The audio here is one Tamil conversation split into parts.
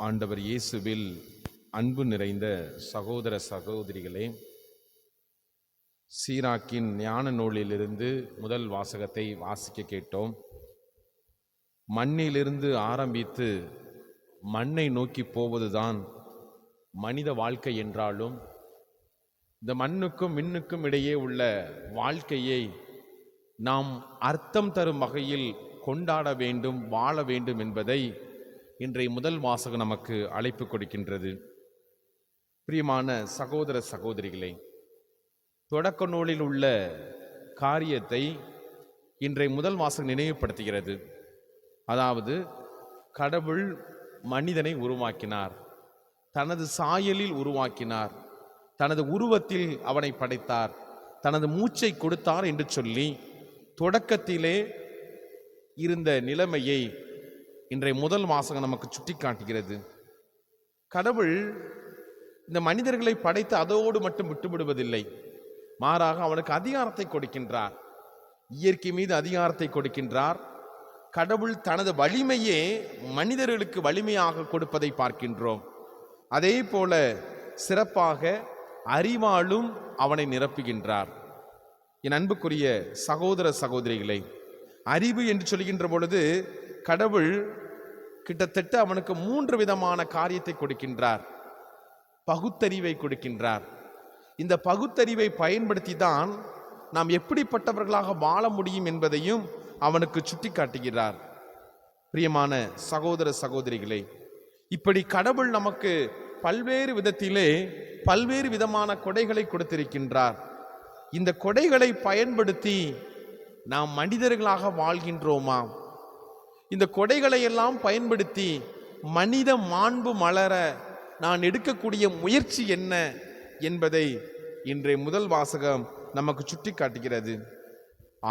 ஆண்டவர் இயேசுவில் அன்பு நிறைந்த சகோதர சகோதரிகளே சீராக்கின் ஞான நூலிலிருந்து முதல் வாசகத்தை வாசிக்க கேட்டோம். மண்ணிலிருந்து ஆரம்பித்து மண்ணை நோக்கி போவதுதான் மனித வாழ்க்கை என்றாலும் இந்த மண்ணுக்கும் மின்னுக்கும் இடையே உள்ள வாழ்க்கையை நாம் அர்த்தம் தரும் வகையில் கொண்டாட வேண்டும் வாழ வேண்டும் என்பதை இன்றைய முதல் வாசகம் நமக்கு அழைப்பு கொடுக்கின்றது. பிரியமான சகோதர சகோதரிகளே தொடக்க நூலில் உள்ள காரியத்தை இன்றைய முதல் வாசகம் நினைவுபடுத்துகிறது. அதாவது கடவுள் மனிதனை உருவாக்கினார் தனது சாயலில் உருவாக்கினார் தனது உருவத்தில் அவனை படைத்தார் தனது மூச்சை கொடுத்தார் என்று சொல்லி தொடக்கத்திலே இருந்த நிலைமையை இன்றைய முதல் மாசம் நமக்கு சுட்டிக்காட்டுகிறது கடவுள் இந்த மனிதர்களை படைத்து அதோடு மட்டும் விட்டுவிடுவதில்லை. மாறாக அவனுக்கு அதிகாரத்தை கொடுக்கின்றார். இயற்கை மீது அதிகாரத்தை கொடுக்கின்றார். கடவுள் தனது வலிமையே மனிதர்களுக்கு வலிமையாக கொடுப்பதை பார்க்கின்றோம். அதே போல சிறப்பாக அறிவாலும் அவனை நிரப்புகின்றார். என் அன்புக்குரிய சகோதர சகோதரிகளை அறிவு என்று சொல்கின்ற பொழுது கடவுள் கிட்டத்தட்ட அவனுக்கு மூன்று விதமான காரியத்தை கொடுக்கின்றார். பகுத்தறிவை கொடுக்கின்றார். இந்த பகுத்தறிவை பயன்படுத்தி தான் நாம் எப்படிப்பட்டவர்களாக வாழ முடியும் என்பதையும் அவனுக்கு சுட்டி காட்டுகிறார் பிரியமான சகோதர சகோதரிகளே இப்படி கடவுள் நமக்கு பல்வேறு விதத்திலே பல்வேறு விதமான கொடைகளை கொடுத்திருக்கின்றார். இந்த கொடைகளை பயன்படுத்தி நாம் மனிதர்களாக வாழ்கின்றோமா? இந்த கொடைகளை எல்லாம் பயன்படுத்தி மனித மாண்பு மலர நான் எடுக்கக்கூடிய முயற்சி என்ன என்பதை இன்றைய முதல் வாசகம் நமக்கு சுட்டி காட்டுகிறது.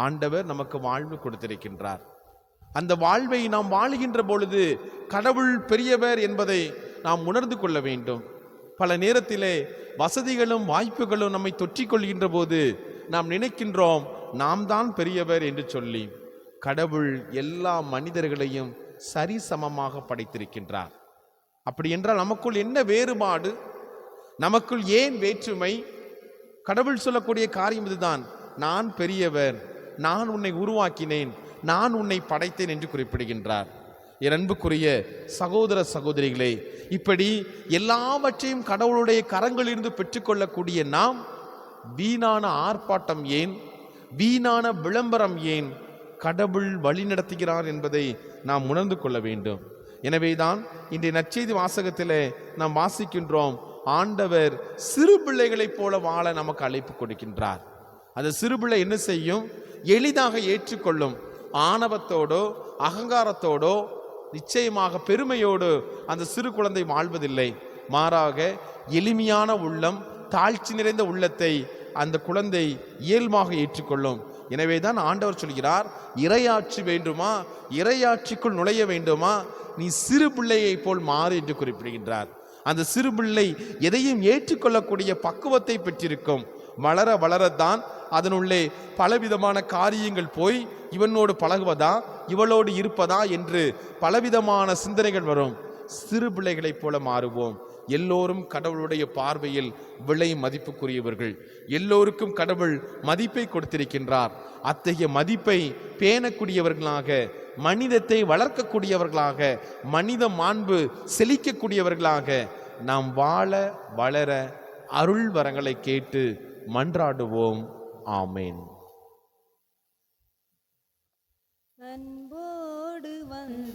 ஆண்டவர் நமக்கு வாழ்வு கொடுத்திருக்கின்றார். அந்த வாழ்வை நாம் வாழுகின்ற பொழுது கடவுள் பெரியவர் என்பதை நாம் உணர்ந்து கொள்ள வேண்டும். பல நேரத்திலே வசதிகளும் வாய்ப்புகளும் நம்மை தொற்றிக்கொள்கின்ற போது நாம் நினைக்கின்றோம் நாம் தான் பெரியவர் என்று சொல்லி. கடவுள் எல்லா மனிதர்களையும் சரிசமமாக படைத்திருக்கின்றார். அப்படி என்றால் நமக்குள் என்ன வேறுபாடு? நமக்குள் ஏன் வேற்றுமை? கடவுள் சொல்லக்கூடிய காரியம் இதுதான். நான் பெரியவர் நான் உன்னை உருவாக்கினேன் நான் உன்னை படைத்தேன் என்று குறிப்பிடுகின்றார். என் அன்புக்குரிய சகோதர சகோதரிகளே இப்படி எல்லாவற்றையும் கடவுளுடைய கரங்களிலிருந்து பெற்றுக்கொள்ளக்கூடிய நாம் வீணான ஆர்ப்பாட்டம் ஏன்? வீணான விளம்பரம் ஏன்? கடவுள் வழி நடத்துகிறார் என்பதை நாம் உணர்ந்து கொள்ள வேண்டும். எனவேதான் இன்றைய நற்செய்தி வாசகத்திலே நாம் வாசிக்கின்றோம் ஆண்டவர் சிறு பிள்ளைகளைப் போல வாழ நமக்கு அழைப்பு கொடுக்கின்றார். அந்த சிறு பிள்ளை என்ன செய்யும்? எளிதாக ஏற்றுக்கொள்ளும். ஆணவத்தோடோ அகங்காரத்தோடோ நிச்சயமாக பெருமையோடு அந்த சிறு குழந்தை வாழ்வதில்லை. மாறாக எளிமையான உள்ளம் தாழ்ச்சி நிறைந்த உள்ளத்தை அந்த குழந்தை இயல்பாக ஏற்றுக்கொள்ளும். எனவே தான் ஆண்டவர் சொல்கிறார் இரையாட்சி வேண்டுமா? இரையாட்சிக்குள் நுழைய வேண்டுமா? நீ சிறு பிள்ளையை போல் மாறு என்று குறிப்பிடுகின்றார். அந்த சிறு பிள்ளை எதையும் ஏற்றுக்கொள்ளக்கூடிய பக்குவத்தை பெற்றிருக்கும். வளர வளரத்தான் அதனுள்ளே பலவிதமான காரியங்கள் போய் இவனோடு பழகுவதா? இவளோடு இருப்பதா? என்று பலவிதமான சிந்தனைகள் வரும். சிறு பிள்ளைகளைப் போல மாறுவோம். எல்லோரும் கடவுளுடைய பார்வையில் விலை மதிப்புக்குரியவர்கள். எல்லோருக்கும் கடவுள் மதிப்பை கொடுத்திருக்கின்றார். அத்தகைய மதிப்பை பேணக்கூடியவர்களாக மனிதத்தை வளர்க்கக்கூடியவர்களாக மனித மாண்பு செழிக்கக்கூடியவர்களாக நாம் வாழ வளர அருள் வரங்களை கேட்டு மன்றாடுவோம். ஆமேன். அன்போடு வந்து